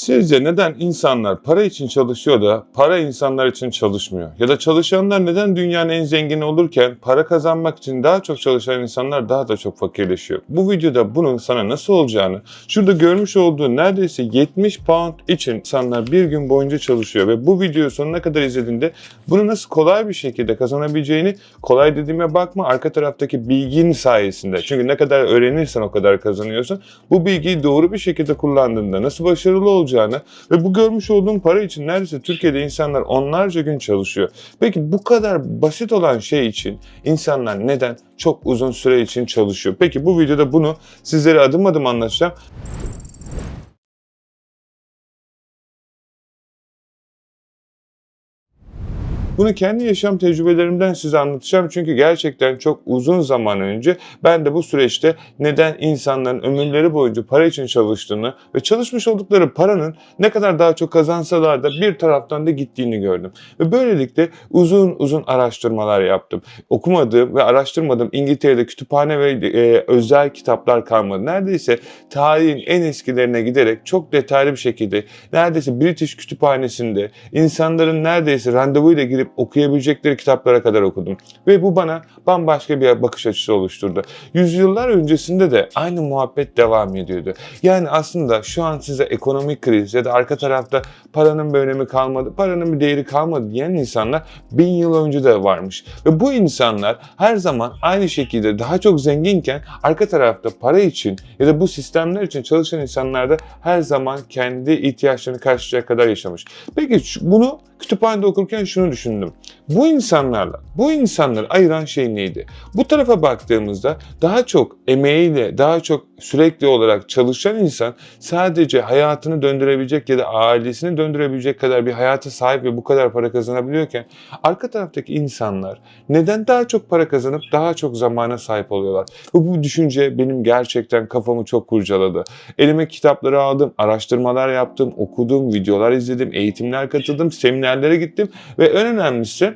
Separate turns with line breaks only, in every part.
Sizce neden insanlar para için çalışıyor da para insanlar için çalışmıyor? Ya da çalışanlar neden dünyanın en zengini olurken para kazanmak için daha çok çalışan insanlar daha da çok fakirleşiyor? Bu videoda bunun sana nasıl olacağını, şurada görmüş olduğu neredeyse 70 pound için insanlar bir gün boyunca çalışıyor ve bu videoyu sonuna kadar izlediğinde bunu nasıl kolay bir şekilde kazanabileceğini, kolay dediğime bakma arka taraftaki bilgin sayesinde. Çünkü ne kadar öğrenirsen o kadar kazanıyorsun. Bu bilgiyi doğru bir şekilde kullandığında nasıl başarılı olacağını ve bu görmüş olduğum para için neredeyse Türkiye'de insanlar onlarca gün çalışıyor. Peki bu kadar basit olan şey için insanlar neden çok uzun süre için çalışıyor? Peki bu videoda bunu sizlere adım adım anlatacağım. Bunu kendi yaşam tecrübelerimden size anlatacağım çünkü gerçekten çok uzun zaman önce ben de bu süreçte neden insanların ömürleri boyunca para için çalıştığını ve çalışmış oldukları paranın ne kadar daha çok kazansalar da bir taraftan da gittiğini gördüm. Ve böylelikle uzun uzun araştırmalar yaptım. Okumadığım ve araştırmadığım İngiltere'de kütüphane ve e, özel kitaplar kalmadı. Neredeyse tarihin en eskilerine giderek çok detaylı bir şekilde neredeyse British kütüphanesinde insanların neredeyse randevuyla girip okuyabilecekleri kitaplara kadar okudum. Ve bu bana bambaşka bir bakış açısı oluşturdu. Yüzyıllar öncesinde de aynı muhabbet devam ediyordu. Yani aslında şu an size ekonomik kriz ya da arka tarafta paranın bir önemi kalmadı, paranın bir değeri kalmadı diyen insanlar bin yıl önce de varmış. Ve bu insanlar her zaman aynı şekilde daha çok zenginken arka tarafta para için ya da bu sistemler için çalışan insanlar da her zaman kendi ihtiyaçlarını karşılayacak kadar yaşamış. Peki bunu kütüphanede okurken şunu düşündüm. Bu insanlarla, bu insanları ayıran şey neydi? Bu tarafa baktığımızda daha çok emeğiyle, daha çok sürekli olarak çalışan insan sadece hayatını döndürebilecek ya da ailesini döndürebilecek kadar bir hayata sahip ve bu kadar para kazanabiliyorken arka taraftaki insanlar neden daha çok para kazanıp daha çok zamana sahip oluyorlar? Ve bu düşünce benim gerçekten kafamı çok kurcaladı. Elime kitapları aldım, araştırmalar yaptım, okudum, videolar izledim, eğitimler katıldım, seminerlere gittim ve en önemlisi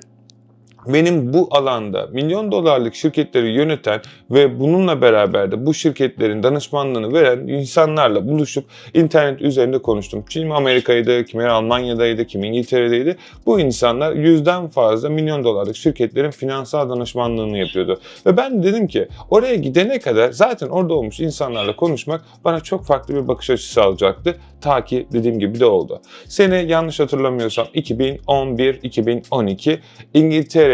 benim bu alanda milyon dolarlık şirketleri yöneten ve bununla beraber de bu şirketlerin danışmanlığını veren insanlarla buluşup internet üzerinde konuştum. Kim Amerika'ydı, kimi Almanya'daydı, kim İngiltere'deydi. Bu insanlar yüzden fazla milyon dolarlık şirketlerin finansal danışmanlığını yapıyordu. Ve ben dedim ki oraya gidene kadar zaten orada olmuş insanlarla konuşmak bana çok farklı bir bakış açısı alacaktı. Ta ki dediğim gibi de oldu. Sene yanlış hatırlamıyorsam 2011-2012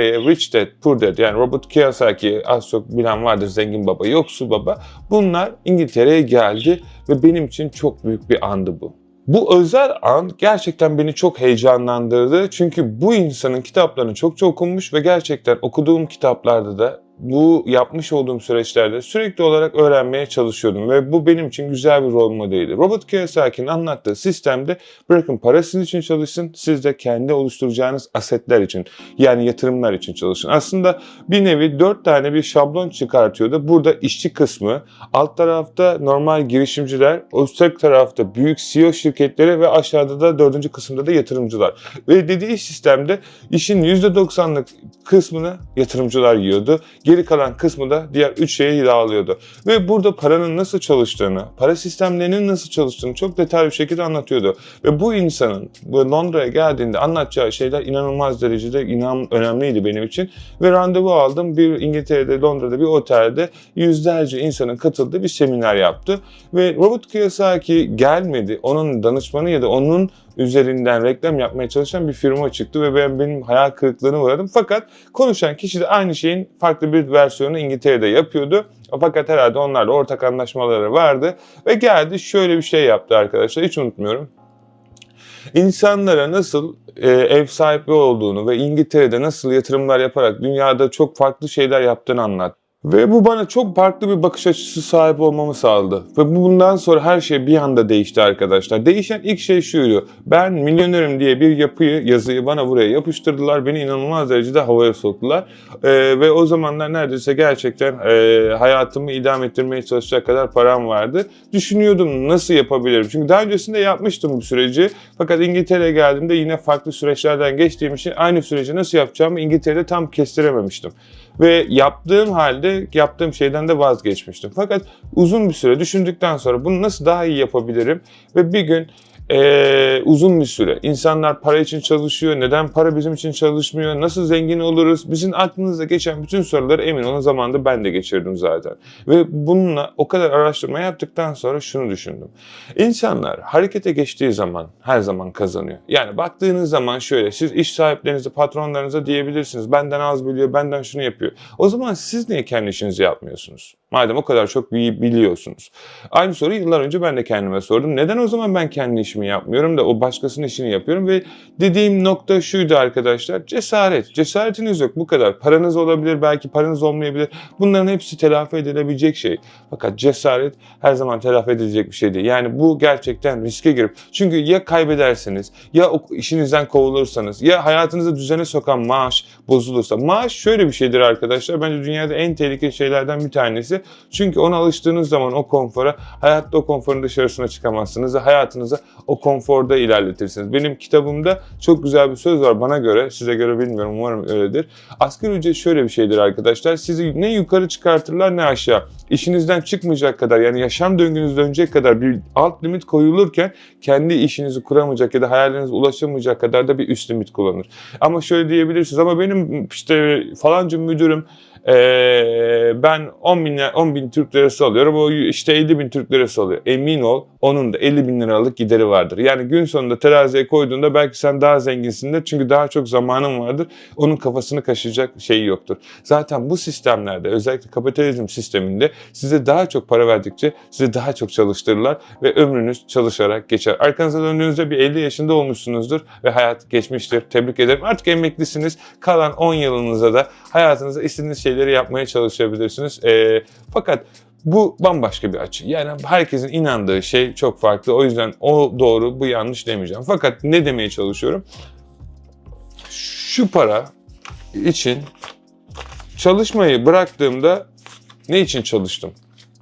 İngiltere'ye Rich Dad Poor Dad yani Robert Kiyosaki az çok bilen vardır zengin baba yoksul baba bunlar İngiltere'ye geldi ve benim için çok büyük bir andı bu. Bu özel an gerçekten beni çok heyecanlandırdı. Çünkü bu insanın kitaplarını çok çok okunmuş ve gerçekten okuduğum kitaplarda da bu yapmış olduğum süreçlerde sürekli olarak öğrenmeye çalışıyordum ve bu benim için güzel bir rol modeliydi. Robert Kiyosaki'nin anlattığı sistemde bırakın para sizin için çalışsın, siz de kendi oluşturacağınız asetler için yani yatırımlar için çalışın. Aslında bir nevi dört tane bir şablon çıkartıyordu. Burada işçi kısmı, alt tarafta normal girişimciler, üstteki tarafta büyük CEO şirketleri ve aşağıda da dördüncü kısımda da yatırımcılar. Ve dediği sistemde işin %90'lık kısmını yatırımcılar yiyordu. Geri kalan kısmı da diğer üç şeye dağılıyordu. Ve burada paranın nasıl çalıştığını, para sistemlerinin nasıl çalıştığını çok detaylı bir şekilde anlatıyordu. Ve bu insanın bu Londra'ya geldiğinde anlatacağı şeyler inanılmaz derecede inan önemliydi benim için. Ve randevu aldım. Bir İngiltere'de, Londra'da bir otelde yüzlerce insanın katıldığı bir seminer yaptı. Ve Robert Kiyosaki gelmedi. Onun danışmanı ya da onun üzerinden reklam yapmaya çalışan bir firma çıktı ve ben benim hayal kırıklığına uğradım. Fakat konuşan kişi de aynı şeyin farklı bir versiyonu İngiltere'de yapıyordu. Fakat herhalde onlarla ortak anlaşmaları vardı ve geldi şöyle bir şey yaptı arkadaşlar hiç unutmuyorum. İnsanlara nasıl e, ev sahibi olduğunu ve İngiltere'de nasıl yatırımlar yaparak dünyada çok farklı şeyler yaptığını anlattı. Ve bu bana çok farklı bir bakış açısı sahip olmamı sağladı. Ve bundan sonra her şey bir anda değişti arkadaşlar. Değişen ilk şey şuydu. Ben milyonerim diye bir yapıyı, yazıyı bana buraya yapıştırdılar. Beni inanılmaz derecede havaya soktular. Ee, ve o zamanlar neredeyse gerçekten e, hayatımı idame ettirmeye çalışacak kadar param vardı. Düşünüyordum nasıl yapabilirim. Çünkü daha öncesinde yapmıştım bu süreci. Fakat İngiltere'ye geldiğimde yine farklı süreçlerden geçtiğim için aynı süreci nasıl yapacağımı İngiltere'de tam kestirememiştim. Ve yaptığım halde yaptığım şeyden de vazgeçmiştim. Fakat uzun bir süre düşündükten sonra bunu nasıl daha iyi yapabilirim ve bir gün e, uzun bir süre. İnsanlar para için çalışıyor. Neden para bizim için çalışmıyor? Nasıl zengin oluruz? Bizim aklınızda geçen bütün soruları emin olun zamanında ben de geçirdim zaten. Ve bununla o kadar araştırma yaptıktan sonra şunu düşündüm. İnsanlar harekete geçtiği zaman her zaman kazanıyor. Yani baktığınız zaman şöyle siz iş sahiplerinize, patronlarınıza diyebilirsiniz. Benden az biliyor, benden şunu yapıyor. O zaman siz niye kendi işinizi yapmıyorsunuz? Madem o kadar çok bi- biliyorsunuz. Aynı soruyu yıllar önce ben de kendime sordum. Neden o zaman ben kendi işimi yapmıyorum da o başkasının işini yapıyorum ve dediğim nokta şuydu arkadaşlar. Cesaret. Cesaretiniz yok bu kadar. Paranız olabilir, belki paranız olmayabilir. Bunların hepsi telafi edilebilecek şey. Fakat cesaret her zaman telafi edilecek bir şey değil. Yani bu gerçekten riske girip çünkü ya kaybederseniz ya işinizden kovulursanız ya hayatınızı düzene sokan maaş bozulursa. Maaş şöyle bir şeydir arkadaşlar. Bence dünyada en tehlikeli şeylerden bir tanesi. Çünkü ona alıştığınız zaman o konfora hayatta o konforun dışarısına çıkamazsınız ve hayatınızı o konforda ilerletirsiniz. Benim kitabımda çok güzel bir söz var bana göre. Size göre bilmiyorum umarım öyledir. Asgari ücret şöyle bir şeydir arkadaşlar. Sizi ne yukarı çıkartırlar ne aşağı. İşinizden çıkmayacak kadar yani yaşam döngünüz dönecek kadar bir alt limit koyulurken kendi işinizi kuramayacak ya da hayallerinize ulaşamayacak kadar da bir üst limit kullanır. Ama şöyle diyebilirsiniz ama benim işte falanca müdürüm ee, ben 10 bin, 10 bin Türk lirası alıyorum. O işte 50 bin Türk lirası alıyor. Emin ol onun da 50 bin liralık gideri vardır. Yani gün sonunda teraziye koyduğunda belki sen daha zenginsindir. Çünkü daha çok zamanın vardır. Onun kafasını kaşıyacak şeyi yoktur. Zaten bu sistemlerde özellikle kapitalizm sisteminde size daha çok para verdikçe size daha çok çalıştırırlar ve ömrünüz çalışarak geçer. Arkanıza döndüğünüzde bir 50 yaşında olmuşsunuzdur ve hayat geçmiştir. Tebrik ederim. Artık emeklisiniz. Kalan 10 yılınıza da hayatınızda istediğiniz şeyleri yapmaya çalışabilirsiniz. Ee, fakat bu bambaşka bir açı. Yani herkesin inandığı şey çok farklı. O yüzden o doğru, bu yanlış demeyeceğim. Fakat ne demeye çalışıyorum? Şu para için çalışmayı bıraktığımda ne için çalıştım?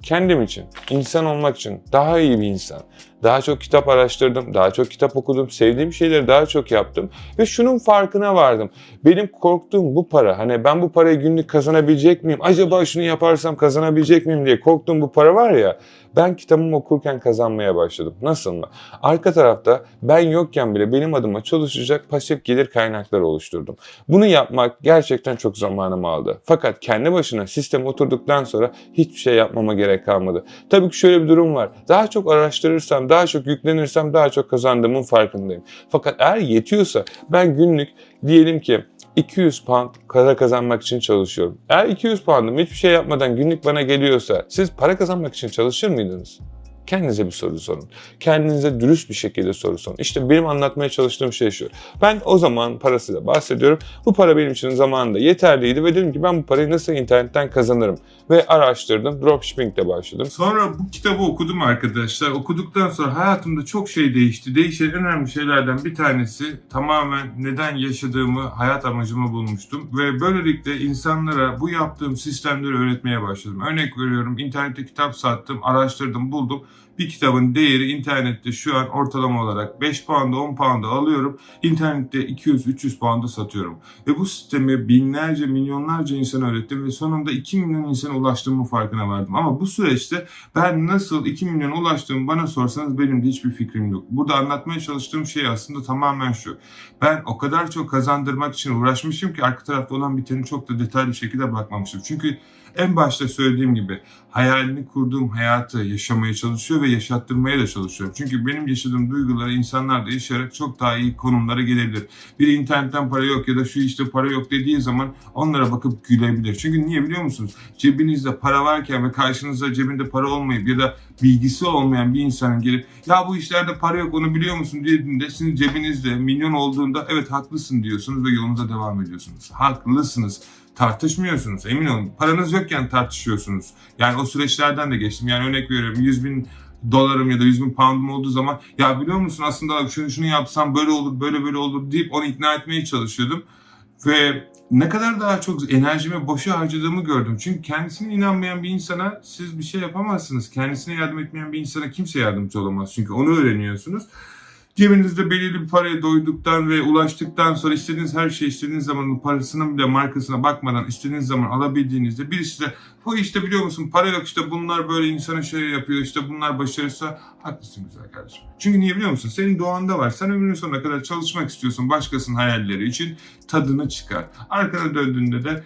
Kendim için, insan olmak için, daha iyi bir insan. Daha çok kitap araştırdım, daha çok kitap okudum, sevdiğim şeyleri daha çok yaptım ve şunun farkına vardım. Benim korktuğum bu para, hani ben bu parayı günlük kazanabilecek miyim? Acaba şunu yaparsam kazanabilecek miyim diye korktuğum bu para var ya, ben kitabımı okurken kazanmaya başladım. Nasıl mı? Arka tarafta ben yokken bile benim adıma çalışacak pasif gelir kaynakları oluşturdum. Bunu yapmak gerçekten çok zamanımı aldı. Fakat kendi başına sistem oturduktan sonra hiçbir şey yapmama gerek kalmadı. Tabii ki şöyle bir durum var. Daha çok araştırırsam, daha çok yüklenirsem daha çok kazandığımın farkındayım. Fakat eğer yetiyorsa ben günlük diyelim ki 200 pound para kazanmak için çalışıyorum. Eğer 200 pound'um hiçbir şey yapmadan günlük bana geliyorsa siz para kazanmak için çalışır mıydınız? Kendinize bir soru sorun. Kendinize dürüst bir şekilde soru sorun. İşte benim anlatmaya çalıştığım şey şu. Ben o zaman parasıyla bahsediyorum. Bu para benim için zamanında yeterliydi ve dedim ki ben bu parayı nasıl internetten kazanırım? Ve araştırdım. Dropshipping ile başladım.
Sonra bu kitabı okudum arkadaşlar. Okuduktan sonra hayatımda çok şey değişti. Değişen en önemli şeylerden bir tanesi tamamen neden yaşadığımı, hayat amacımı bulmuştum. Ve böylelikle insanlara bu yaptığım sistemleri öğretmeye başladım. Örnek veriyorum internette kitap sattım, araştırdım, buldum. Bir kitabın değeri internette şu an ortalama olarak 5 pound'a 10 pound'a alıyorum. İnternette 200-300 pound'a satıyorum. Ve bu sistemi binlerce, milyonlarca insana öğrettim ve sonunda 2 milyon insana ulaştığımın farkına vardım. Ama bu süreçte ben nasıl 2 milyona ulaştığımı bana sorsanız benim de hiçbir fikrim yok. Burada anlatmaya çalıştığım şey aslında tamamen şu. Ben o kadar çok kazandırmak için uğraşmışım ki arka tarafta olan biteni çok da detaylı bir şekilde bakmamışım. Çünkü en başta söylediğim gibi hayalini kurduğum hayatı yaşamaya çalışıyor ve yaşattırmaya da çalışıyorum. Çünkü benim yaşadığım duyguları insanlar da yaşayarak çok daha iyi konumlara gelebilir. Biri internetten para yok ya da şu işte para yok dediği zaman onlara bakıp gülebilir. Çünkü niye biliyor musunuz? Cebinizde para varken ve karşınızda cebinde para olmayıp ya da bilgisi olmayan bir insanın gelip ya bu işlerde para yok onu biliyor musun dediğinde sizin cebinizde milyon olduğunda evet haklısın diyorsunuz ve yolunuza devam ediyorsunuz. Haklısınız tartışmıyorsunuz. Emin olun. Paranız yokken tartışıyorsunuz. Yani o süreçlerden de geçtim. Yani örnek veriyorum 100 bin dolarım ya da 100 bin poundum olduğu zaman ya biliyor musun aslında şunu şunu yapsam böyle olur böyle böyle olur deyip onu ikna etmeye çalışıyordum. Ve ne kadar daha çok enerjimi boşa harcadığımı gördüm. Çünkü kendisine inanmayan bir insana siz bir şey yapamazsınız. Kendisine yardım etmeyen bir insana kimse yardımcı olamaz. Çünkü onu öğreniyorsunuz. Cebinizde belirli bir paraya doyduktan ve ulaştıktan sonra istediğiniz her şey istediğiniz zaman parasının bile markasına bakmadan istediğiniz zaman alabildiğinizde birisi de bu işte biliyor musun para yok işte bunlar böyle insana şey yapıyor işte bunlar başarırsa haklısın güzel kardeşim. Çünkü niye biliyor musun? Senin doğanda var. Sen ömrünün sonuna kadar çalışmak istiyorsun başkasının hayalleri için tadını çıkar. Arkana döndüğünde de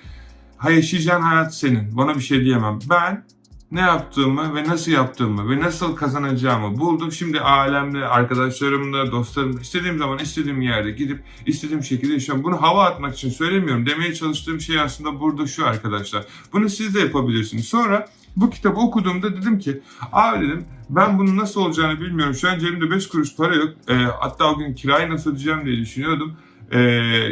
yaşayacağın hayat senin. Bana bir şey diyemem. Ben ne yaptığımı ve nasıl yaptığımı ve nasıl kazanacağımı buldum. Şimdi ailemle, arkadaşlarımla, dostlarımla istediğim zaman istediğim yerde gidip istediğim şekilde yaşıyorum. Bunu hava atmak için söylemiyorum. Demeye çalıştığım şey aslında burada şu arkadaşlar. Bunu siz de yapabilirsiniz. Sonra bu kitabı okuduğumda dedim ki abi dedim ben bunun nasıl olacağını bilmiyorum. Şu an cebimde 5 kuruş para yok. Ee, hatta o gün kirayı nasıl ödeyeceğim diye düşünüyordum. Ee,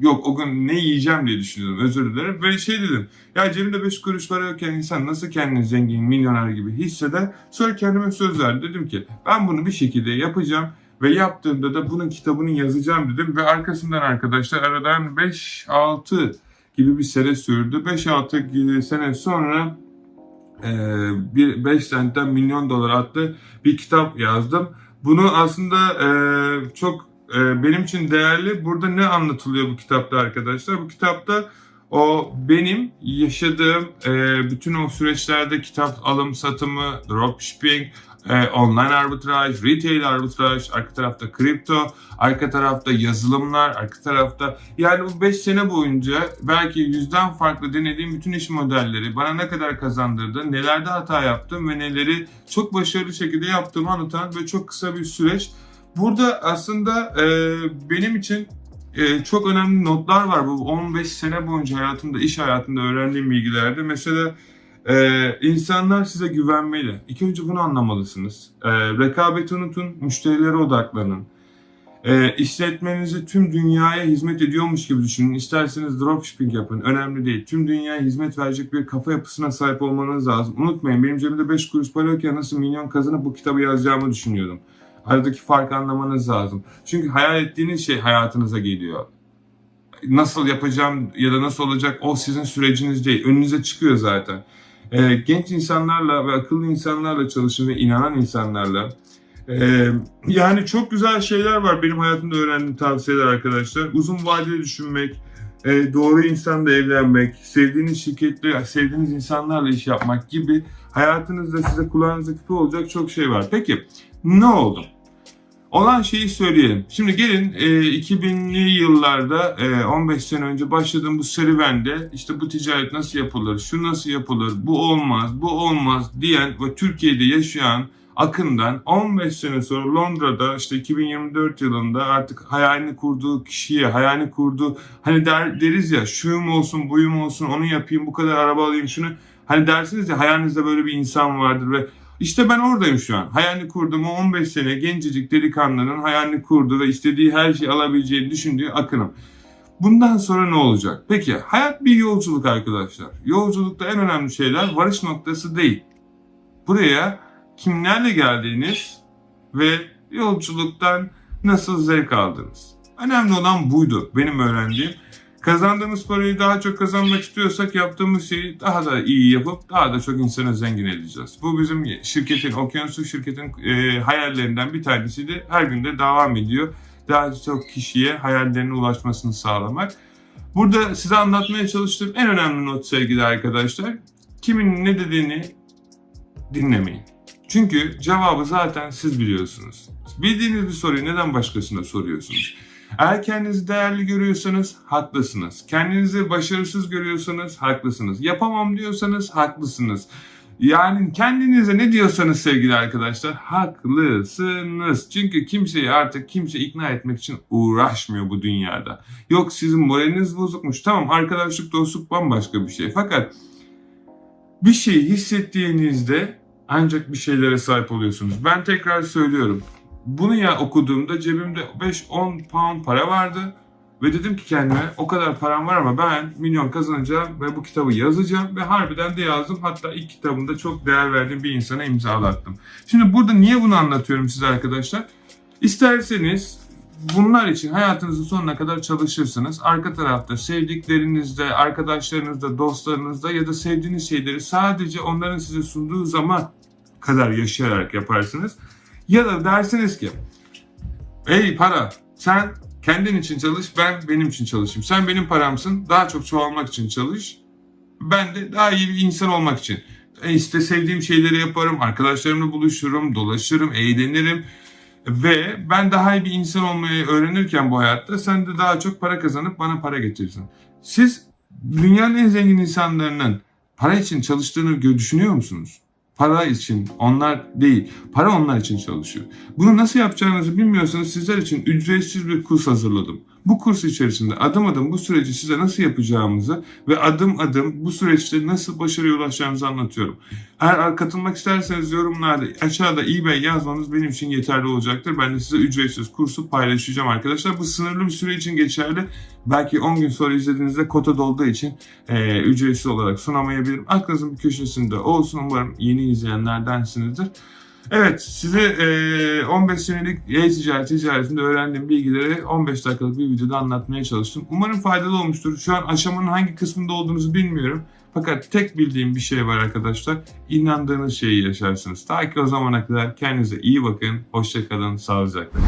yok o gün ne yiyeceğim diye düşünüyordum özür dilerim. Ve şey dedim ya cebimde 5 kuruş para yokken insan nasıl kendini zengin, milyoner gibi hisseder? Sonra kendime söz verdim. Dedim ki ben bunu bir şekilde yapacağım. Ve yaptığımda da bunun kitabını yazacağım dedim. Ve arkasından arkadaşlar aradan 5-6 gibi bir sene sürdü. 5-6 sene sonra e, bir 5 centten milyon dolar adlı bir kitap yazdım. Bunu aslında e, çok benim için değerli. Burada ne anlatılıyor bu kitapta arkadaşlar? Bu kitapta o benim yaşadığım e, bütün o süreçlerde kitap alım satımı, dropshipping, e, online arbitraj, retail arbitraj, arka tarafta kripto, arka tarafta yazılımlar, arka tarafta yani bu 5 sene boyunca belki yüzden farklı denediğim bütün iş modelleri bana ne kadar kazandırdı, nelerde hata yaptım ve neleri çok başarılı şekilde yaptığımı anlatan ve çok kısa bir süreç. Burada aslında e, benim için e, çok önemli notlar var. Bu 15 sene boyunca hayatımda, iş hayatında öğrendiğim bilgilerde. Mesela e, insanlar size güvenmeli. İlk önce bunu anlamalısınız. E, rekabeti unutun, müşterilere odaklanın. E, işletmenizi tüm dünyaya hizmet ediyormuş gibi düşünün. İsterseniz dropshipping yapın. Önemli değil. Tüm dünyaya hizmet verecek bir kafa yapısına sahip olmanız lazım. Unutmayın benim cebimde 5 kuruş para yokken nasıl milyon kazanıp bu kitabı yazacağımı düşünüyordum. Aradaki farkı anlamanız lazım. Çünkü hayal ettiğiniz şey hayatınıza geliyor. Nasıl yapacağım ya da nasıl olacak o sizin süreciniz değil. Önünüze çıkıyor zaten. Ee, genç insanlarla ve akıllı insanlarla çalışın ve inanan insanlarla. Ee, yani çok güzel şeyler var benim hayatımda öğrendiğim tavsiyeler arkadaşlar. Uzun vadeli düşünmek, e, doğru insanla evlenmek, sevdiğiniz şirketle, sevdiğiniz insanlarla iş yapmak gibi hayatınızda size kulağınıza küpe olacak çok şey var. Peki ne oldu? Olan şeyi söyleyelim. Şimdi gelin e, 2000'li yıllarda e, 15 sene önce başladığım bu serüvende işte bu ticaret nasıl yapılır, şu nasıl yapılır, bu olmaz, bu olmaz diyen ve Türkiye'de yaşayan akından 15 sene sonra Londra'da işte 2024 yılında artık hayalini kurduğu kişiye, hayalini kurduğu hani der, deriz ya şuyum olsun, buyum olsun, onu yapayım, bu kadar araba alayım, şunu hani dersiniz ya hayalinizde böyle bir insan vardır ve işte ben oradayım şu an. Hayalini kurduğum o 15 sene gencecik delikanlının hayalini kurduğu ve istediği her şeyi alabileceğini düşündüğü akınım. Bundan sonra ne olacak? Peki hayat bir yolculuk arkadaşlar. Yolculukta en önemli şeyler varış noktası değil. Buraya kimlerle geldiğiniz ve yolculuktan nasıl zevk aldınız. Önemli olan buydu benim öğrendiğim. Kazandığımız parayı daha çok kazanmak istiyorsak yaptığımız şeyi daha da iyi yapıp daha da çok insanı zengin edeceğiz. Bu bizim şirketin, Okyanuslu şirketin e, hayallerinden bir tanesiydi. Her gün de devam ediyor. Daha çok kişiye hayallerine ulaşmasını sağlamak. Burada size anlatmaya çalıştığım en önemli not sevgili arkadaşlar. Kimin ne dediğini dinlemeyin. Çünkü cevabı zaten siz biliyorsunuz. Bildiğiniz bir soruyu neden başkasına soruyorsunuz? Eğer kendinizi değerli görüyorsanız haklısınız. Kendinizi başarısız görüyorsanız haklısınız. Yapamam diyorsanız haklısınız. Yani kendinize ne diyorsanız sevgili arkadaşlar haklısınız. Çünkü kimseyi artık kimse ikna etmek için uğraşmıyor bu dünyada. Yok sizin moraliniz bozukmuş. Tamam arkadaşlık dostluk bambaşka bir şey. Fakat bir şeyi hissettiğinizde ancak bir şeylere sahip oluyorsunuz. Ben tekrar söylüyorum. Bunu ya okuduğumda cebimde 5-10 pound para vardı. Ve dedim ki kendime o kadar param var ama ben milyon kazanacağım ve bu kitabı yazacağım. Ve harbiden de yazdım. Hatta ilk kitabımda çok değer verdiğim bir insana imzalattım. Şimdi burada niye bunu anlatıyorum size arkadaşlar? İsterseniz bunlar için hayatınızın sonuna kadar çalışırsınız. Arka tarafta sevdiklerinizde, arkadaşlarınızda, dostlarınızda ya da sevdiğiniz şeyleri sadece onların size sunduğu zaman kadar yaşayarak yaparsınız. Ya da dersiniz ki Ey para sen kendin için çalış ben benim için çalışayım. Sen benim paramsın daha çok çoğalmak için çalış. Ben de daha iyi bir insan olmak için. E işte sevdiğim şeyleri yaparım, arkadaşlarımla buluşurum, dolaşırım, eğlenirim. Ve ben daha iyi bir insan olmayı öğrenirken bu hayatta sen de daha çok para kazanıp bana para getirirsin. Siz dünyanın en zengin insanlarının para için çalıştığını düşünüyor musunuz? Para için onlar değil, para onlar için çalışıyor. Bunu nasıl yapacağınızı bilmiyorsanız sizler için ücretsiz bir kurs hazırladım. Bu kurs içerisinde adım adım bu süreci size nasıl yapacağımızı ve adım adım bu süreçte nasıl başarıya ulaşacağımızı anlatıyorum. Eğer katılmak isterseniz yorumlarda aşağıda eBay yazmanız benim için yeterli olacaktır. Ben de size ücretsiz kursu paylaşacağım arkadaşlar. Bu sınırlı bir süre için geçerli. Belki 10 gün sonra izlediğinizde kota dolduğu için e, ücretsiz olarak sunamayabilirim. Aklınızın bir köşesinde olsun. Umarım yeni izleyenlerdensinizdir. Evet, size e, 15 senelik e-ticaret ticaretinde öğrendiğim bilgileri 15 dakikalık bir videoda anlatmaya çalıştım. Umarım faydalı olmuştur. Şu an aşamanın hangi kısmında olduğunuzu bilmiyorum. Fakat tek bildiğim bir şey var arkadaşlar. İnandığınız şeyi yaşarsınız. Ta ki o zamana kadar kendinize iyi bakın. Hoşçakalın, sağlıcakla.